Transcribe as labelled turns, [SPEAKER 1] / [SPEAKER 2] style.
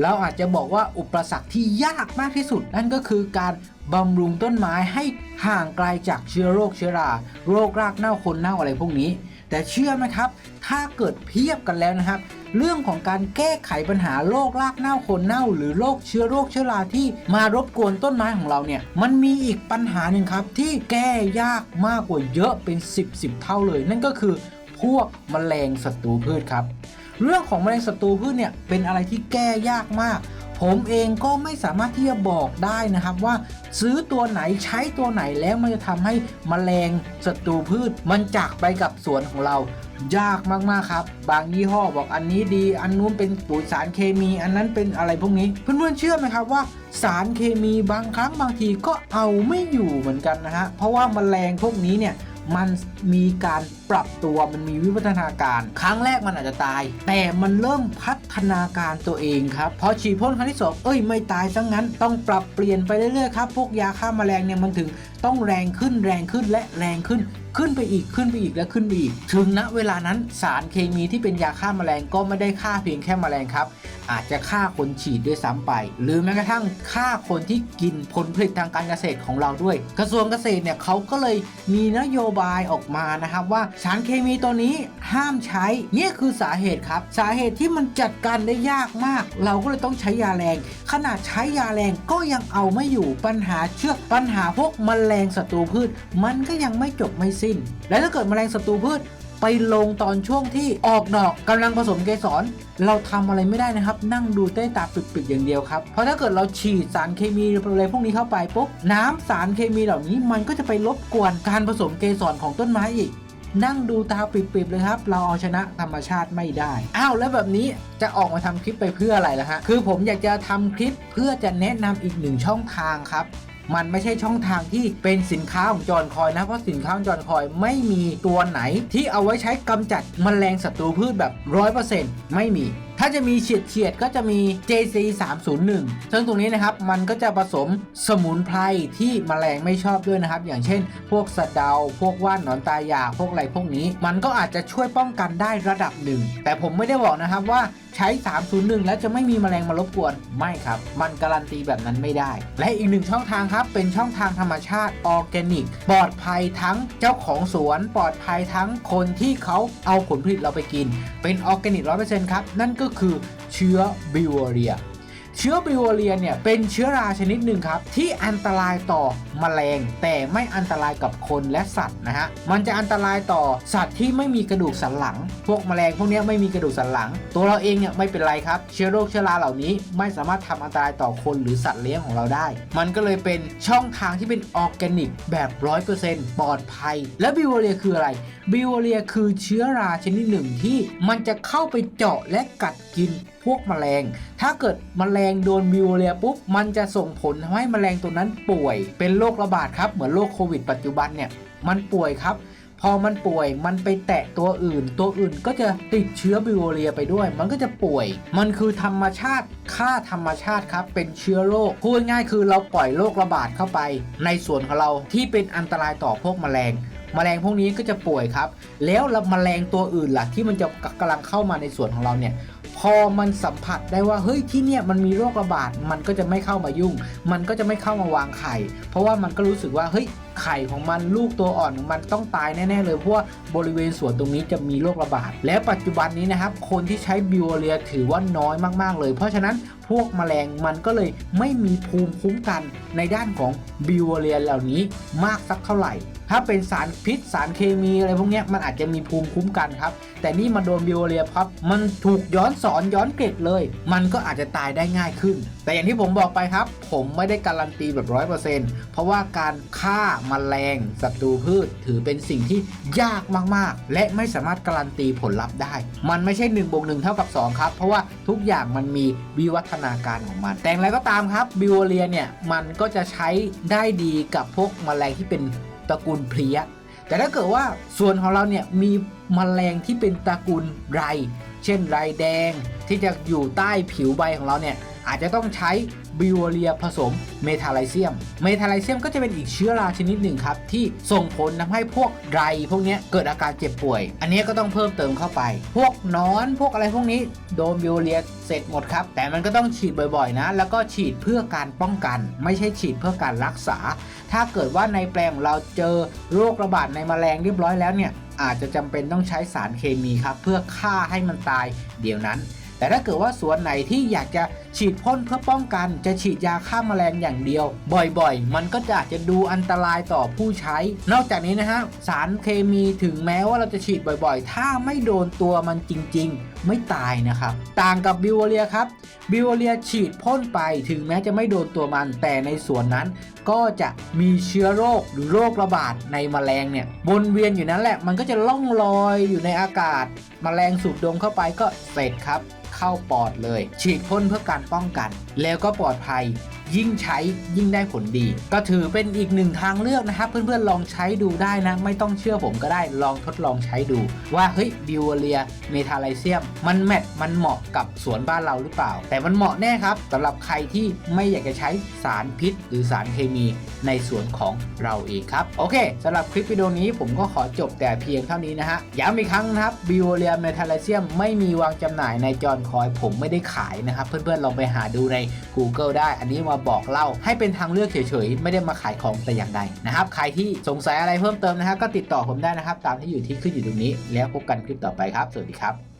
[SPEAKER 1] เราอาจจะบอกว่าอุปสรรคที่ยากมากที่สุด นั่นก็คือการบำรุงต้นไม้ให้ห่างไกลจากเชื้อโรคเชื้อรา โรครากเน่าคนเน่าอะไรพวกนี้ แต่เชื่อไหมครับ ถ้าเกิดเพียบกันแล้วนะครับ เรื่องของการแก้ไขปัญหาโรครากเน่าคนเน่า หรือโรคเชื้อโรคเชื้อราที่มารบกวนต้นไม้ของเราเนี่ย มันมีอีกปัญหาหนึ่งครับที่แก้ยากมากกว่าเยอะเป็น 10 10เท่าเลย นั่นก็คือพวกแมลงศัตรูพืชครับ เรื่องของแมลงศัตรูพืชเนี่ยเป็นอะไรที่แก้ยากมาก ผมเองก็ไม่สามารถที่จะบอกได้นะครับว่า ซื้อตัวไหนใช้ตัวไหนแล้วมันจะทำให้แมลงศัตรูพืช มันจากไปกับสวนของเรายากมากๆครับ บางยี่ห้อบอกอันนี้ดี อันนู้นเป็นปุ๋ยสารเคมี อันนั้นเป็นอะไรพวกนี้ เพื่อนๆเชื่อไหมครับว่า สารเคมีบางครั้งบางทีก็เอาไม่อยู่เหมือนกันนะฮะเพราะว่าแมลงพวกนี้เนี่ย มันมีการปรับตัวมันมีวิวัฒนาการ ครั้งแรกมันอาจจะตาย แต่มันเริ่มพัฒนาการตัวเองครับพอฉีดพ่นครั้งที่สองเอ้ยไม่ตายซะงงั้น ต้องปรับเปลี่ยนไปเรื่อยๆครับพวกยาฆ่าแมลงเนี่ยมันถึงต้องแรงขึ้นแรงขึ้นและแรงขึ้นขึ้นไปอีกขึ้นไปอีกและขึ้นไปอีก ถึงณเวลานั้นสารเคมีที่เป็นยาฆ่าแมลงก็ไม่ได้ฆ่าเพียงแค่แมลงครับ อาจจะฆ่าคนฉีดด้วยซ้ำไป หรือแม้กระทั่งฆ่าคนที่กินผลผลิตทางการเกษตรของเราด้วย กระทรวงเกษตรเนี่ยเขาก็เลยมีนโยบายออกมานะครับว่าสารเคมีตัวนี้ห้ามใช้เนี่ยคือสาเหตุครับ สาเหตุที่มันจัดการได้ยากมาก เราก็เลยต้องใช้ยาแรง ขนาดใช้ยาแรงก็ยังเอาไม่อยู่ปัญหาเชือกปัญหาพวกแมลงศัตรูพืช มันก็ยังไม่จบไม่สิ้น และถ้าเกิดแมลงศัตรูพืช ไปลงตอนช่วงที่ออกดอกกำลังผสมเกสร เราทำอะไรไม่ได้นะครับ นั่งดูใต้ตาปิดๆอย่างเดียวครับ เพราะถ้าเกิดเราฉีดสารเคมีอะไรพวกนี้เข้าไปปุ๊บน้ำสารเคมีเหล่านี้มันก็จะไปรบกวนการผสมเกสรของต้นไม้อีกนั่งดูตาปิบๆเลยครับ เราเอาชนะธรรมชาติไม่ได้ อ้าวแล้วแบบนี้จะออกมาทำคลิปไปเพื่ออะไรล่ะฮะ คือผมอยากจะทำคลิปเพื่อจะแนะนำอีกหนึ่งช่องทางครับ มันไม่ใช่ช่องทางที่เป็นสินค้าของจอนคอยนะ เพราะสินค้าของจอนคอยไม่มีตัวไหน ที่เอาไว้ใช้กำจัดแมลงศัตรูพืชแบบ100%ไม่มีถ้าจะมีเฉียดเฉียดก็จะมี JC 301ซึ่งตรงนี้นะครับ มันก็จะผสมสมุนไพรที่แมลงไม่ชอบด้วยนะครับ อย่างเช่น พวกสะเดา พวกว่านหนอนตายา พวกอะไรพวกนี้ มันก็อาจจะช่วยป้องกันได้ระดับหนึ่ง แต่ผมไม่ได้บอกนะครับว่า ใช้ 301 แล้วจะไม่มีแมลงมารบกวน ไม่ครับ มันการันตีแบบนั้นไม่ได้ และอีกหนึ่งช่องทางครับ เป็นช่องทางธรรมชาติออร์แกนิก ปลอดภัยทั้งเจ้าของสวน ปลอดภัยทั้งคนที่เขาเอาผลผลิตเราไปกิน เป็นออร์แกนิก100%ครับ นั่นก็คือเชื้อบิวเรีย เชื้อบิวเรียเนี่ยเป็นเชื้อราชนิดหนึ่งครับ ที่อันตรายต่อแมลง แต่ไม่อันตรายกับคนและสัตว์นะฮะมันจะอันตรายต่อสัตว์ที่ไม่มีกระดูกสันหลัง พวกแมลงพวกนี้ไม่มีกระดูกสันหลัง ตัวเราเองเนี่ยไม่เป็นไรครับ เชื้อโรคเชื้อราเหล่านี้ไม่สามารถทำอันตรายต่อคนหรือสัตว์เลี้ยงของเราได้ มันก็เลยเป็นช่องทางที่เป็นออร์แกนิกแบบ 100%ปลอดภัย และบิวเรียคืออะไรบิวเรียคือเชื้อราชนิดหนึ่งที่มันจะเข้าไปเจาะและกัดกินพวกแมลง ถ้าเกิดแมลงโดนบิวเรียปุ๊บ มันจะส่งผลทำให้แมลงตัวนั้นป่วย เป็นโรคระบาดครับ เหมือนโรคโควิดปัจจุบันเนี่ย มันป่วยครับ พอมันป่วย มันไปแตะตัวอื่น ตัวอื่นก็จะติดเชื้อบิวเรียไปด้วย มันก็จะป่วย มันคือธรรมชาติ ค่าธรรมชาติครับ เป็นเชื้อโรค พูดง่ายคือเราปล่อยโรคระบาดเข้าไป ในส่วนของเราที่เป็นอันตรายต่อพวกแมลง แมลงพวกนี้ก็จะป่วยครับ แล้วแล้วแมลงตัวอื่นล่ะที่มันจะกำลังเข้ามาในสวนของเราเนี่ยพอมันสัมผัสได้ว่าเฮ้ยที่เนี่ยมันมีโรคระบาดมันก็จะไม่เข้ามายุ่ง มันก็จะไม่เข้ามาวางไข่ เพราะว่ามันก็รู้สึกว่าเฮ้ยไข่ของมันลูกตัวอ่อนของมันต้องตายแน่ๆเลยเพราะว่าบริเวณสวนตรงนี้จะมีโรคระบาด และปัจจุบันนี้นะครับ คนที่ใช้บิวเรียถือว่าน้อยมากๆเลย เพราะฉะนั้นพวกแมลงมันก็เลยไม่มีภูมิคุ้มกันในด้านของบิวเรียเหล่านี้มากสักเท่าไหร่ ถ้าเป็นสารพิษสารเคมีอะไรพวกนี้มันอาจจะมีภูมิคุ้มกันครับ แต่นี่มาโดนบิวเรียพับ มันถูกย้อนสอนย้อนเกร็ดเลย มันก็อาจจะตายได้ง่ายขึ้น แต่อย่างที่ผมบอกไปครับ ผมไม่ได้การันตีแบบร้อยเปอร์เซ็นต์เพราะว่าการฆ่ามาแมลงศัตรูพืช ถือเป็นสิ่งที่ยากมากๆ และไม่สามารถการันตีผลลัพธ์ได้ มันไม่ใช่1นบวกหเท่ากับ 2 ครับ เพราะว่าทุกอย่างมันมีวิวัฒนาการของมัน แต่อย่างไรก็ตามครับบิวเรียเนี่ยมันก็จะใช้ได้ดีกับพวกแมลงที่เป็น ตระกูลเพลี้ย แต่ถ้าเกิดว่าส่วนของเราเนี่ยมีมแมลงที่เป็นตระกูลไร เช่นไรแดงที่จะอยู่ใต้ผิวใบของเราเนี่ยออาจจะต้องใช้ บิวเรียผสมเมทาไลเซียม เมทาไลเซียมก็จะเป็นอีกเชื้อราชนิดหนึ่งครับ ที่ส่งผลทำให้พวกไรพวกนี้เกิดอาการเจ็บป่วย อันนี้ก็ต้องเพิ่มเติมเข้าไป พวกนอนพวกอะไรพวกนี้โดนบิวเรียเสร็จหมดครับ แต่มันก็ต้องฉีดบ่อยๆนะ แล้วก็ฉีดเพื่อการป้องกัน ไม่ใช่ฉีดเพื่อการรักษา ถ้าเกิดว่าในแปลงเราเจอโรคระบาดในแมลงเรียบร้อยแล้วเนี่ยอาจจะจำเป็นต้องใช้สารเคมีครับ เพื่อฆ่าให้มันตายเดี๋ยวนั้น แต่ถ้าเกิดว่าสวนไหนที่อยากจะฉีดพ่นเพื่อป้องกัน จะฉีดยาฆ่าแมลงอย่างเดียว บ่อยๆ มันก็จะอาจจะดูอันตรายต่อผู้ใช้ นอกจากนี้นะฮะสารเคมีถึงแม้ว่าเราจะฉีดบ่อยๆ ถ้าไม่โดนตัวมันจริง ๆ ไม่ตายนะครับ ต่างกับบิวเรียครับบิวเรียฉีดพ่นไปถึงแม้จะไม่โดนตัวมันแต่ในสวนนั้น ก็จะมีเชื้อโรคหรือโรคระบาดในแมลงเนี่ยวนเวียนอยู่นั้นแหละ มันก็จะล่องลอยอยู่ในอากาศแมลงสูดดมเข้าไปก็เสร็จครับเข้าปอดเลย ฉีดพ่นเพื่อการป้องกัน แล้วก็ปลอดภัย ยิ่งใช้ยิ่งได้ผลดี ก็ถือเป็นอีกหนึ่งทางเลือกนะครับ เพื่อนๆลองใช้ดูได้นะ ไม่ต้องเชื่อผมก็ได้ลองทดลองใช้ดู ว่าเฮ้ยบิวเรียเมทาไลเซียม มันแมทมันเหมาะกับสวนบ้านเราหรือเปล่า แต่มันเหมาะแน่ครับสำหรับใครที่ไม่อยากจะใช้สารพิษ หรือสารเคมีในสวนของเราเองครับ โอเคสำหรับคลิปวิดีโอนี้ผมก็ขอจบแต่เพียงเท่านี้นะฮะย้ำอีกครั้งนะครับบิวเรียเมทาไลเซียมไม่มีวางจำหน่ายในจอนคอยผมไม่ได้ขายนะครับ เพื่อนๆลองไปหาดูใน Google ได้อันนี้มาบอกเล่า ให้เป็นทางเลือกเฉยๆ ไม่ได้มาขายของแต่อย่างใดนะครับ ใครที่สงสัยอะไรเพิ่มเติมนะฮะก็ติดต่อผมได้นะครับ ตามที่อยู่ที่ขึ้นอยู่ตรงนี้ แล้วพบกันคลิปต่อไปครับ สวัสดีครับ